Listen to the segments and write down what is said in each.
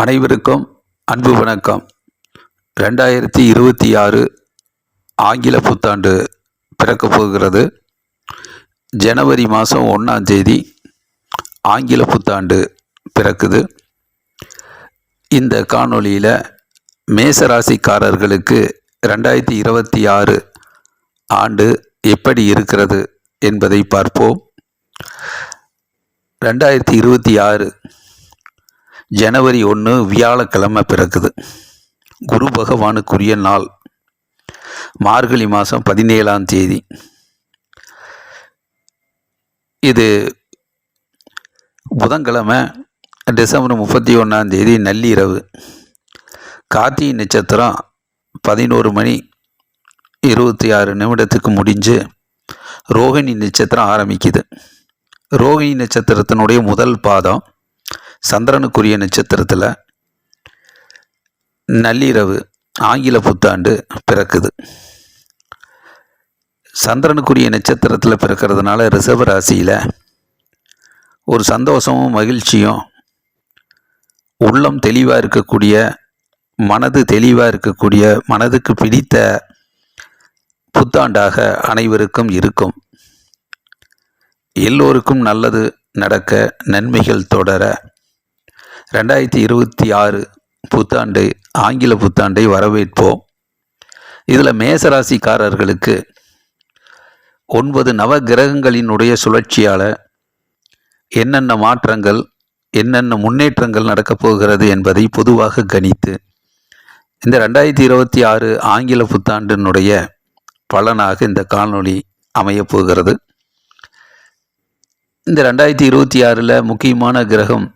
அனைவருக்கும் அன்பு வணக்கம். ரெண்டாயிரத்தி இருபத்தி ஆறு ஆங்கில புத்தாண்டு பிறக்கப் போகிறது. ஜனவரி மாதம் ஒன்றாம் தேதி ஆங்கில புத்தாண்டு பிறக்குது. இந்த காணொளியில் மேசராசிக்காரர்களுக்கு ரெண்டாயிரத்தி இருபத்தி ஆறு ஆண்டு எப்படி இருக்கிறது என்பதை பார்ப்போம். ரெண்டாயிரத்தி இருபத்தி ஆறு ஜனவரி ஒன்று வியாழக்கிழமை பிறக்குது. குரு பகவானுக்குரிய நாள். மார்கழி மாதம் பதினேழாம் தேதி. இது புதன்கிழமை டிசம்பர் முப்பத்தி ஒன்றாம் தேதி நள்ளிரவு. கார்த்திகை நட்சத்திரம் பதினோரு மணி இருபத்தி ஆறு நிமிடத்துக்கு முடிஞ்சு ரோகிணி நட்சத்திரம் ஆரம்பிக்குது. ரோகிணி நட்சத்திரத்தினுடைய முதல் பாதம் சந்திரனுக்குரிய நட்சத்திரத்தில் நள்ளிரவு ஆங்கில புத்தாண்டு பிறக்குது. சந்திரனுக்குரிய நட்சத்திரத்தில் பிறக்கிறதுனால ரிஷப ராசியில் ஒரு சந்தோஷமும் மகிழ்ச்சியும் உள்ளம் தெளிவாக இருக்கக்கூடிய மனது தெளிவாக இருக்கக்கூடிய மனதுக்கு பிடித்த புத்தாண்டாக அனைவருக்கும் இருக்கும். எல்லோருக்கும் நல்லது நடக்க நன்மைகள் தொடர ரெண்டாயிரத்தி இருபத்தி ஆறு புத்தாண்டு ஆங்கில புத்தாண்டை வரவேற்போம். இதில் மேசராசிக்காரர்களுக்கு ஒன்பது நவ கிரகங்களினுடைய சுழற்சியால் என்னென்ன மாற்றங்கள் என்னென்ன முன்னேற்றங்கள் நடக்கப் போகிறது என்பதை பொதுவாக கணித்து இந்த ரெண்டாயிரத்தி இருபத்தி ஆறு ஆங்கில புத்தாண்டினுடைய பலனாக இந்த காணொளி அமையப் போகிறது. இந்த ரெண்டாயிரத்தி இருபத்தி ஆறில் முக்கியமான கிரகம்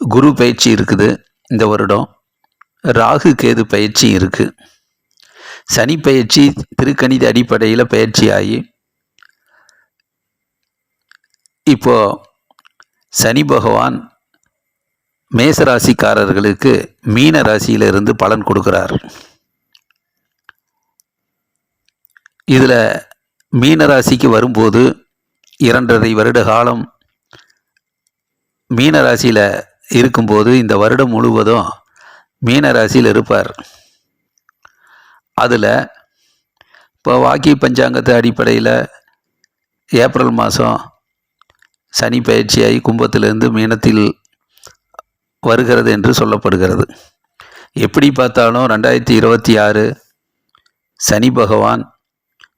குரு பயிற்சி இருக்குது இந்த வருடம். ராகு கேது பயிற்சி இருக்குது சனி பயிற்சி திருக்கணித அடிப்படையில் பயிற்சி ஆகி இப்போ சனி பகவான் மேச ராசிக்காரர்களுக்கு மீன ராசியிலிருந்து பலன் கொடுக்கிறார். இதில் மீனராசிக்கு வரும்போது இரண்டரை வருட காலம் மீனராசியில் இருக்கும்போது இந்த வருடம் முழுவதும் மீன ராசியில் இருப்பார். அதில் இப்போ வாக்கி பஞ்சாங்கத்து அடிப்படையில் ஏப்ரல் மாதம் சனி பயிற்சியாகி கும்பத்திலிருந்து மீனத்தில் வருகிறது என்று சொல்லப்படுகிறது. எப்படி பார்த்தாலும் ரெண்டாயிரத்தி இருபத்தி ஆறு சனி பகவான்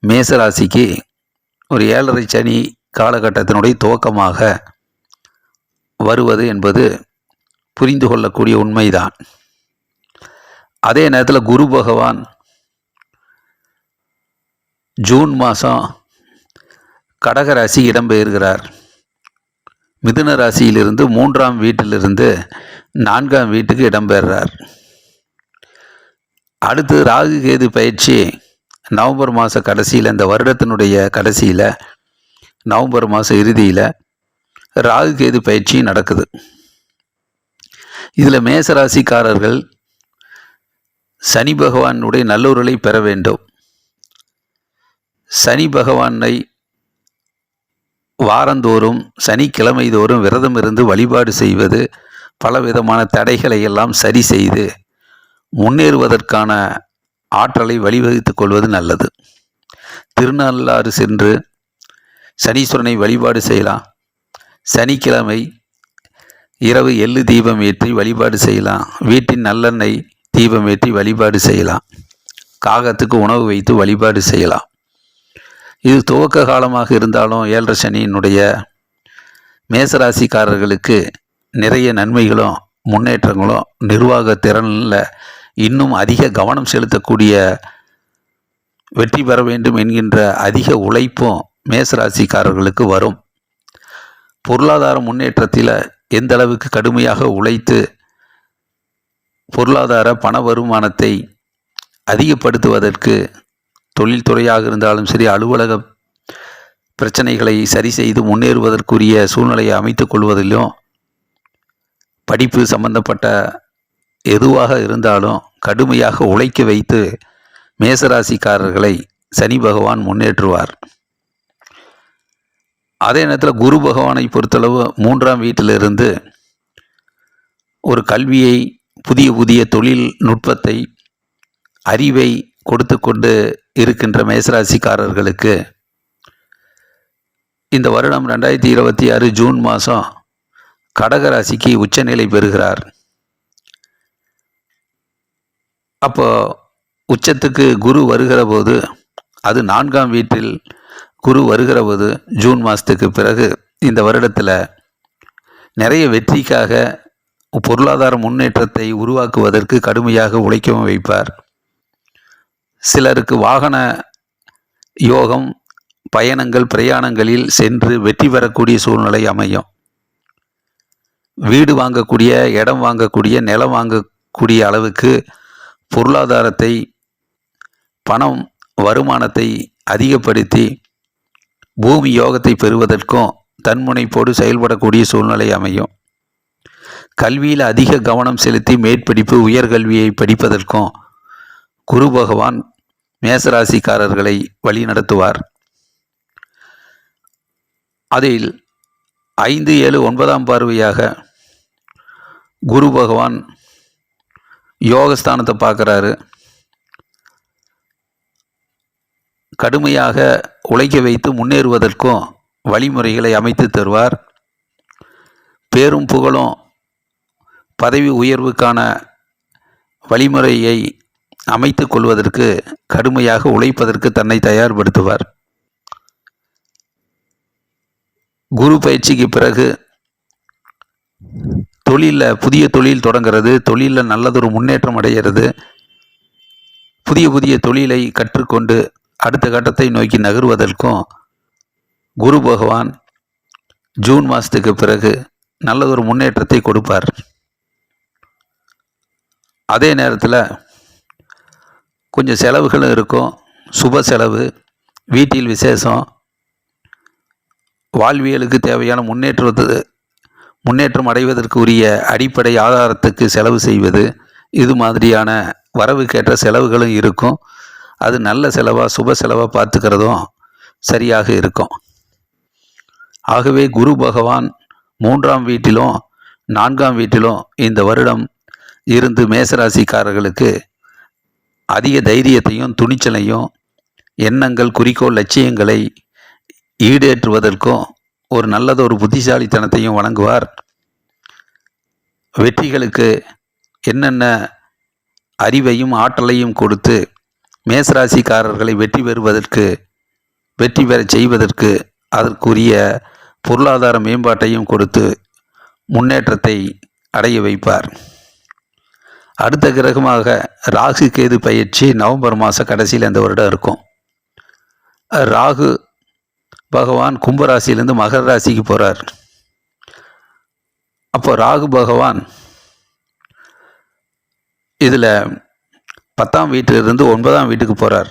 மேசராசிக்கு ஒரு ஏழரை சனி காலகட்டத்தினுடைய துவக்கமாக வருவது என்பது புரிந்து கொள்ளக்கூடிய உண்மைதான். அதே நேரத்தில் குரு பகவான் ஜூன் மாதம் கடக ராசி இடம்பெயர்கிறார். மிதுன ராசியிலிருந்து மூன்றாம் வீட்டிலிருந்து நான்காம் வீட்டுக்கு இடம்பெறுறார் அடுத்து ராகு கேது பயிற்சி நவம்பர் மாத கடைசியில் இந்த வருடத்தினுடைய கடைசியில் நவம்பர் மாதம் இறுதியில் ராகு கேது பயிற்சி நடக்குது. இதில் மேசராசிக்காரர்கள் சனி பகவானுடைய நல்லுறலை பெற வேண்டும். சனி பகவானை வாரந்தோறும் சனிக்கிழமை தோறும் விரதம் இருந்து வழிபாடு செய்வது பலவிதமான தடைகளை எல்லாம் சரி செய்து முன்னேறுவதற்கான ஆற்றலை வழிவகுத்துக் கொள்வது நல்லது. திருநள்ளாறு சென்று சனீஸ்வரனை வழிபாடு செய்யலாம். சனிக்கிழமை இரவு எள்ளு தீபம் ஏற்றி வழிபாடு செய்யலாம். வீட்டின் நல்லெண்ணெய் தீபம் ஏற்றி வழிபாடு செய்யலாம். காகத்துக்கு உணவு வைத்து வழிபாடு செய்யலாம். இது துவக்க காலமாக இருந்தாலும் ஏழரை சனியினுடைய மேசராசிக்காரர்களுக்கு நிறைய நன்மைகளும் முன்னேற்றங்களும் நிர்வாக திறனில் இன்னும் அதிக கவனம் செலுத்தக்கூடிய வெற்றி பெற வேண்டும் என்கின்ற அதிக உழைப்பும் மேசராசிக்காரர்களுக்கு வரும். பொருளாதார முன்னேற்றத்தில் எந்த அளவுக்கு கடுமையாக உழைத்து பொருளாதார பண வருமானத்தை அதிகப்படுத்துவதற்கு தொழில்துறையாக இருந்தாலும் சரி அலுவலக பிரச்சனைகளை சரி செய்து முன்னேறுவதற்குரிய சூழ்நிலையை அமைத்துக் கொள்வதிலும் படிப்பு சம்பந்தப்பட்ட எதுவாக இருந்தாலும் கடுமையாக உழைக்க வைத்து மேசராசிக்காரர்களை சனி பகவான் முன்னேற்றுவார். அதே நேரத்தில் குரு பகவானை பொறுத்தளவு மூன்றாம் வீட்டிலிருந்து ஒரு கல்வியை புதிய புதிய தொழில் நுட்பத்தை அறிவை கொடுத்து கொண்டு இருக்கின்ற மேசராசிக்காரர்களுக்கு இந்த வருடம் ரெண்டாயிரத்தி இருபத்தி ஆறு ஜூன் மாதம் கடகராசிக்கு உச்சநிலை பெறுகிறார். அப்போ உச்சத்துக்கு குரு வருகிற போது அது நான்காம் வீட்டில் குரு வருகிற போது ஜூன் மாதத்துக்கு பிறகு இந்த வருடத்தில் நிறைய வெற்றிக்காக பொருளாதார முன்னேற்றத்தை உருவாக்குவதற்கு கடுமையாக உழைக்கவும் வைப்பார். சிலருக்கு வாகன யோகம் பயணங்கள் பிரயாணங்களில் சென்று வெற்றி பெறக்கூடிய சூழ்நிலை அமையும். வீடு வாங்கக்கூடிய இடம் வாங்கக்கூடிய நிலம் வாங்கக்கூடிய அளவுக்கு பொருளாதாரத்தை பணம் வருமானத்தை அதிகப்படுத்தி பூமி யோகத்தை பெறுவதற்கும் தன்முனைப்போடு செயல்படக்கூடிய சூழ்நிலை அமையும். கல்வியில் அதிக கவனம் செலுத்தி மேற்படிப்பு உயர்கல்வியை படிப்பதற்கும் குரு பகவான் மேசராசிக்காரர்களை வழிநடத்துவார் அதில் ஐந்து ஏழு ஒன்பதாம் பார்வையாக குரு பகவான் யோகஸ்தானத்தை பார்க்குறாரு. கடுமையாக உழைக்க வைத்து முன்னேறுவதற்கும் வழிமுறைகளை அமைத்து தருவார். பேரும் புகழும் பதவி உயர்வுக்கான வழிமுறையை அமைத்து கொள்வதற்கு கடுமையாக உழைப்பதற்கு தன்னை தயார்படுத்துவார். குரு பயிற்சிக்கு பிறகு தொழிலில் புதிய தொழில் தொடங்கிறது தொழிலில் நல்லதொரு முன்னேற்றம் அடைகிறது புதிய புதிய தொழிலை கற்றுக்கொண்டு அடுத்த கட்டத்தை நோக்கி நகர்வதற்கும் குரு பகவான் ஜூன் மாதத்துக்கு பிறகு நல்லதொரு முன்னேற்றத்தை கொடுப்பார். அதே நேரத்தில் கொஞ்சம் செலவுகளும் இருக்கும். சுப செலவு வீட்டில் விசேஷம் வாழ்வியலுக்கு தேவையான முன்னேற்றத்து முன்னேற்றம் அடைவதற்கு உரிய அடிப்படை ஆதாரத்துக்கு செலவு செய்வது இது மாதிரியான வரவுக்கேற்ற செலவுகளும் இருக்கும். அது நல்ல செலவாக சுப செலவாக பார்த்துக்கிறதும் சரியாக இருக்கும். ஆகவே குரு பகவான் மூன்றாம் வீட்டிலும் நான்காம் வீட்டிலும் இந்த வருடம் இருந்து மேசராசிக்காரர்களுக்கு அதிக தைரியத்தையும் துணிச்சலையும் எண்ணங்கள் குறிக்கோள் லட்சியங்களை ஈடேற்றுவதற்கும் ஒரு நல்லதொரு புத்திசாலித்தனத்தையும் வழங்குவார். வெற்றிகளுக்கு என்னென்ன அறிவையும் ஆற்றலையும் கொடுத்து மேசராசிக்காரர்களை வெற்றி பெறுவதற்கு வெற்றி பெறச் செய்வதற்கு அதற்குரிய பொருளாதார மேம்பாட்டையும் கொடுத்து முன்னேற்றத்தை அடைய வைப்பார். அடுத்த கிரகமாக ராகு கேது பயிற்சி நவம்பர் மாத கடைசியில் அந்த வருடம் இருக்கும். ராகு பகவான் கும்பராசியிலேருந்து மகர ராசிக்கு போகிறார் அப்போ ராகு பகவான் இதில் பத்தாம் வீட்டிலிருந்து ஒன்பதாம் வீட்டுக்கு போகிறார்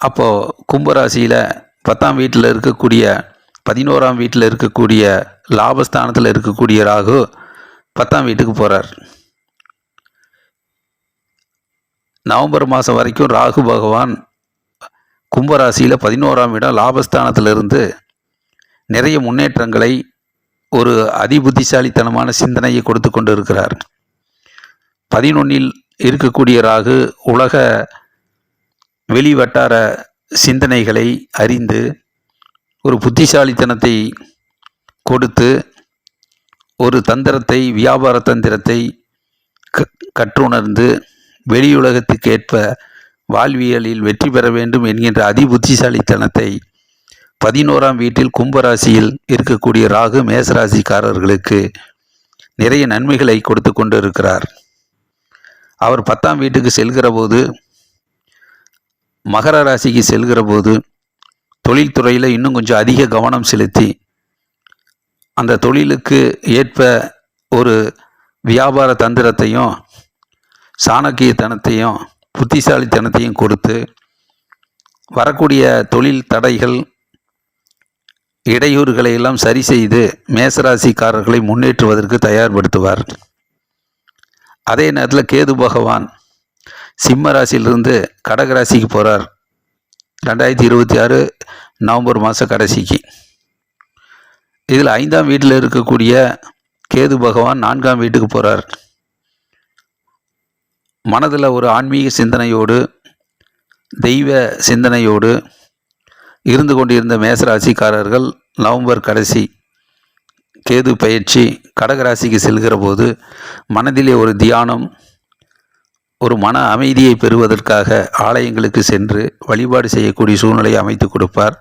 அப்போது கும்பராசியில் பத்தாம் வீட்டில் இருக்கக்கூடிய பதினோராம் வீட்டில் இருக்கக்கூடிய லாபஸ்தானத்தில் இருக்கக்கூடிய ராகு பத்தாம் வீட்டுக்கு போகிறார் நவம்பர் மாதம் வரைக்கும் ராகு பகவான் கும்பராசியில் பதினோராம் இடம் லாபஸ்தானத்திலிருந்து நிறைய முன்னேற்றங்களை ஒரு அதிபுத்திசாலித்தனமான சிந்தனையை கொடுத்து கொண்டு இருக்கிறார் பதினொன்னில் இருக்கக்கூடிய ராகு உலக வெளிவட்டார சிந்தனைகளை அறிந்து ஒரு புத்திசாலித்தனத்தை கொடுத்து ஒரு தந்திரத்தை வியாபார தந்திரத்தை க கற்றுணர்ந்து வெளியுலகத்துக்கேற்ப வாழ்வியலில் வெற்றி பெற வேண்டும் என்கின்ற அதிபுத்திசாலித்தனத்தை பதினோராம் வீட்டில் கும்பராசியில் இருக்கக்கூடிய ராகு மேசராசிக்காரர்களுக்கு நிறைய நன்மைகளை கொடுத்து கொண்டு இருக்கிறார் அவர் பத்தாம் வீட்டுக்கு செல்கிற போது மகர ராசிக்கு செல்கிற போது தொழில்துறையில் இன்னும் கொஞ்சம் அதிக கவனம் செலுத்தி அந்த தொழிலுக்கு ஏற்ப ஒரு வியாபார தந்திரத்தையும் சாணக்கியத்தனத்தையும் புத்திசாலித்தனத்தையும் கொடுத்து வரக்கூடிய தொழில் தடைகள் இடையூறுகளை எல்லாம் சரி செய்து மேசராசிக்காரர்களை முன்னேற்றுவதற்கு தயார்படுத்துவார். அதே நேரத்தில் கேது பகவான் சிம்ம ராசியிலிருந்து கடகராசிக்கு போகிறார் ரெண்டாயிரத்தி இருபத்தி ஆறு நவம்பர் மாத கடைசிக்கு. இதில் ஐந்தாம் வீட்டில் இருக்கக்கூடிய கேது பகவான் நான்காம் வீட்டுக்கு போகிறார் மனதில் ஒரு ஆன்மீக சிந்தனையோடு தெய்வ சிந்தனையோடு இருந்து கொண்டிருந்த மேசராசிக்காரர்கள் நவம்பர் கடைசி கேது பயிற்சி கடகராசிக்கு செல்கிற போது மனதிலே ஒரு தியானம் ஒரு மன அமைதியை பெறுவதற்காக ஆலயங்களுக்கு சென்று வழிபாடு செய்யக்கூடிய சூழ்நிலையை அமைத்து கொடுப்பார்.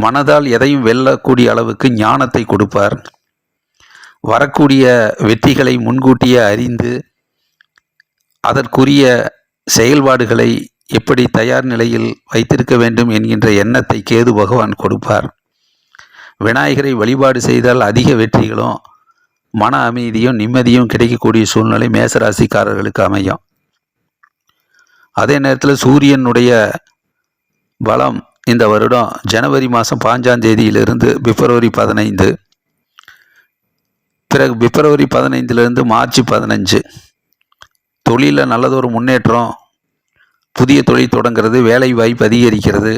மனதால் எதையும் வெல்லக்கூடிய அளவுக்கு ஞானத்தை கொடுப்பார். வரக்கூடிய வெற்றிகளை முன்கூட்டியே அறிந்து அதற்குரிய செயல்பாடுகளை எப்படி தயார் நிலையில் வைத்திருக்க வேண்டும் என்கின்ற எண்ணத்தை கேது பகவான் கொடுப்பார். விநாயகரை வழிபாடு செய்தால் அதிக வெற்றிகளும் மன அமைதியும் நிம்மதியும் கிடைக்கக்கூடிய சூழ்நிலை மேசராசிக்காரர்களுக்கு அமையும். அதே நேரத்தில் சூரியனுடைய பலம் இந்த வருடம் ஜனவரி மாதம் பாஞ்சாம் தேதியிலிருந்து பிப்ரவரி பதினைந்து. பிறகு பிப்ரவரி பதினைந்துலேருந்து மார்ச் பதினஞ்சு. தொழிலில் நல்லதொரு முன்னேற்றம் புதிய தொழில் தொடங்கிறது வேலை வாய்ப்பு அதிகரிக்கிறது.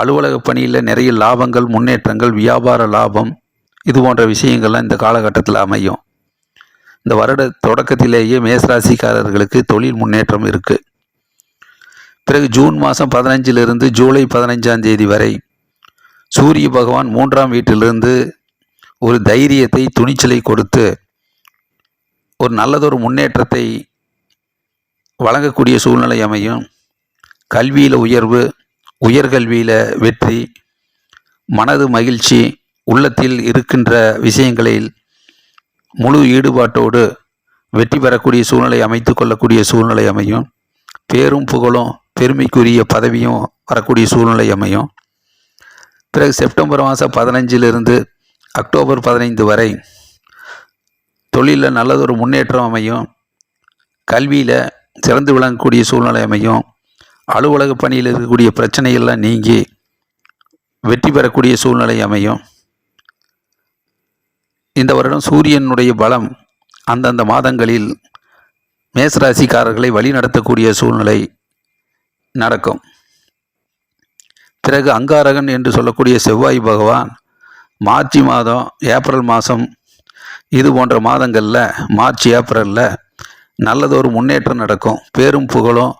அலுவலக பணியில் நிறைய லாபங்கள் முன்னேற்றங்கள் வியாபார லாபம் இது போன்ற விஷயங்கள்லாம் இந்த காலகட்டத்தில் அமையும். இந்த வருட தொடக்கத்திலேயே மேசராசிக்காரர்களுக்கு தொழில் முன்னேற்றம் இருக்குது பிறகு ஜூன் மாதம் பதினஞ்சிலிருந்து ஜூலை பதினைஞ்சாம் தேதி வரை சூரிய பகவான் மூன்றாம் வீட்டிலிருந்து ஒரு தைரியத்தை துணிச்சலை கொடுத்து ஒரு நல்லதொரு முன்னேற்றத்தை வழங்கக்கூடிய சூழ்நிலை அமையும். கல்வியில் உயர்வு உயர்கல்வியில் வெற்றி மனது மகிழ்ச்சி உள்ளத்தில் இருக்கின்ற விஷயங்களில் முழு ஈடுபாட்டோடு வெற்றி பெறக்கூடிய சூழ்நிலை அமைத்து கொள்ளக்கூடிய சூழ்நிலை அமையும். பேரும் புகழும் பெருமைக்குரிய பதவியும் வரக்கூடிய சூழ்நிலை அமையும். பிறகு செப்டம்பர் மாதம் பதினஞ்சிலிருந்து அக்டோபர் பதினைந்து வரை தொழிலில் நல்லதொரு முன்னேற்றம் அமையும். கல்வியில் சிறந்து விளங்கக்கூடிய சூழ்நிலை அமையும். அலுவலக பணியில் இருக்கக்கூடிய பிரச்சனைகள்லாம் நீங்கி வெற்றி பெறக்கூடிய சூழ்நிலை அமையும். இந்த வருடம் சூரியனுடைய பலம் அந்தந்த மாதங்களில் மேசராசிக்காரர்களை வழிநடத்தக்கூடிய சூழ்நிலை நடக்கும். பிறகு அங்காரகன் என்று சொல்லக்கூடிய செவ்வாய் பகவான் மார்ச் மாதம் ஏப்ரல் மாதம் இது போன்ற மாதங்களில் மார்ச் ஏப்ரலில் நல்லதொரு முன்னேற்றம் நடக்கும். பேரும் புகழும்.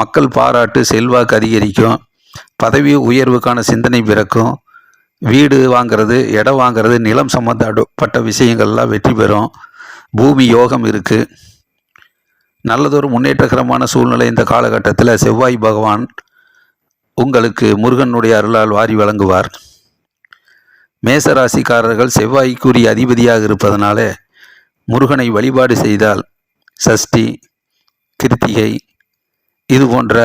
மக்கள் பாராட்டு செல்வாக்கு அதிகரிக்கும் பதவி உயர்வுக்கான சிந்தனை பிறக்கும் வீடு வாங்கிறது இடம் வாங்கிறது நிலம் சம்மந்தப்பட்ட விஷயங்கள்லாம் வெற்றி பெறும். பூமி யோகம் இருக்குது நல்லதொரு முன்னேற்றகரமான சூழ்நிலை இந்த காலகட்டத்தில் செவ்வாய் பகவான் உங்களுக்கு முருகனுடைய அருளால் வாரி வழங்குவார். மேசராசிக்காரர்கள் செவ்வாய்க்குரிய அதிபதியாக இருப்பதனால முருகனை வழிபாடு செய்தால் சஷ்டி கிருத்திகை இது போன்ற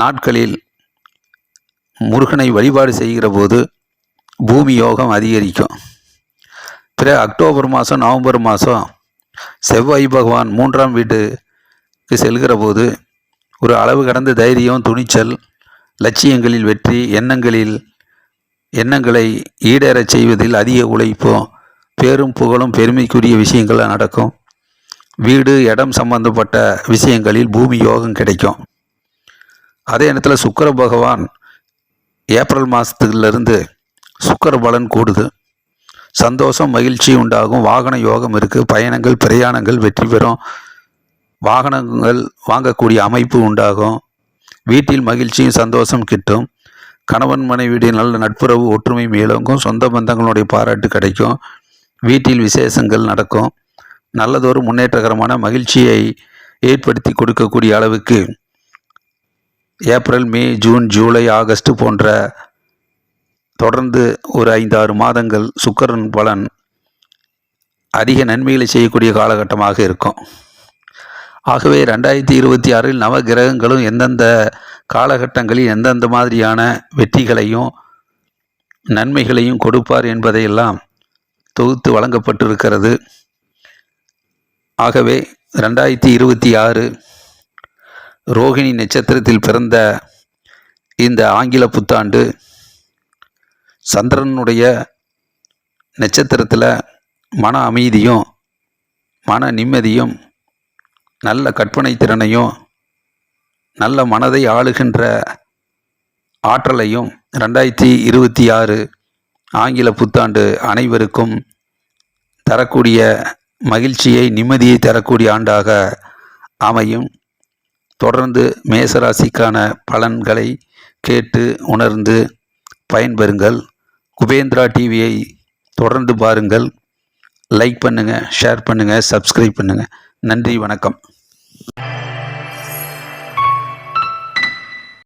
நாட்களில் முருகனை வழிபாடு செய்கிற போது பூமி யோகம் அதிகரிக்கும். பிற அக்டோபர் மாதம் நவம்பர் மாதம் செவ்வாய் பகவான் மூன்றாம் வீட்டுக்கு செல்கிற போது ஒரு அளவு கடந்த தைரியம் துணிச்சல் லட்சியங்களில் வெற்றி எண்ணங்களில் எண்ணங்களை ஈடேறச் செய்வதில் அதிக உழைப்பும் பேரும் புகழும் பெருமைக்குரிய விஷயங்கள்லாம் நடக்கும். வீடு இடம் சம்பந்தப்பட்ட விஷயங்களில் பூமி யோகம் கிடைக்கும். அதே நேரத்தில் சுக்கர பகவான் ஏப்ரல் மாதத்துலேருந்து சுக்கர பலன் கூடுது. சந்தோஷம் மகிழ்ச்சி உண்டாகும். வாகன யோகம் இருக்குது பயணங்கள் பிரயாணங்கள் வெற்றி பெறும். வாகனங்கள் வாங்கக்கூடிய அமைப்பு உண்டாகும். வீட்டில் மகிழ்ச்சியும் சந்தோஷம் கிட்டும். கணவன் மனைவியுடைய நல்ல நட்புறவு ஒற்றுமை மேலோங்கும். சொந்த பந்தங்களுடைய பாராட்டு கிடைக்கும். வீட்டில் விசேஷங்கள் நடக்கும். நல்லதொரு முன்னேற்றகரமான மகிழ்ச்சியை ஏற்படுத்தி கொடுக்கக்கூடிய அளவுக்கு April May June July August போன்ற தொடர்ந்து ஒரு ஐந்தாறு மாதங்கள் சுக்கரன் பலன் அதிக நன்மைகளை செய்யக்கூடிய காலகட்டமாக இருக்கும். ஆகவே ரெண்டாயிரத்தி இருபத்தி ஆறில் நவ கிரகங்களும் எந்தெந்த காலகட்டங்களில் எந்தெந்த மாதிரியான வெற்றிகளையும் நன்மைகளையும் கொடுப்பார் என்பதையெல்லாம் தொகுத்து வழங்கப்பட்டிருக்கிறது. ஆகவே ரெண்டாயிரத்தி இருபத்தி ஆறு ரோகிணி நட்சத்திரத்தில் பிறந்த இந்த ஆங்கில புத்தாண்டு சந்திரனுடைய நட்சத்திரத்தில் மன அமைதியும் மன நிம்மதியும் நல்ல கற்பனை திறனையும் நல்ல மனதை ஆளுகின்ற ஆற்றலையும் ரெண்டாயிரத்தி இருபத்தி ஆறு ஆங்கில புத்தாண்டு அனைவருக்கும் தரக்கூடிய மகிழ்ச்சியை நிம்மதியை தரக்கூடிய ஆண்டாக அமையும். தொடர்ந்து மேசராசிக்கான பலன்களை கேட்டு உணர்ந்து பயன்பெறுங்கள். குபேந்திரா டிவியை தொடர்ந்து பாருங்கள். லைக் பண்ணுங்கள் ஷேர் பண்ணுங்கள் சப்ஸ்கிரைப் பண்ணுங்கள் நன்றி வணக்கம்.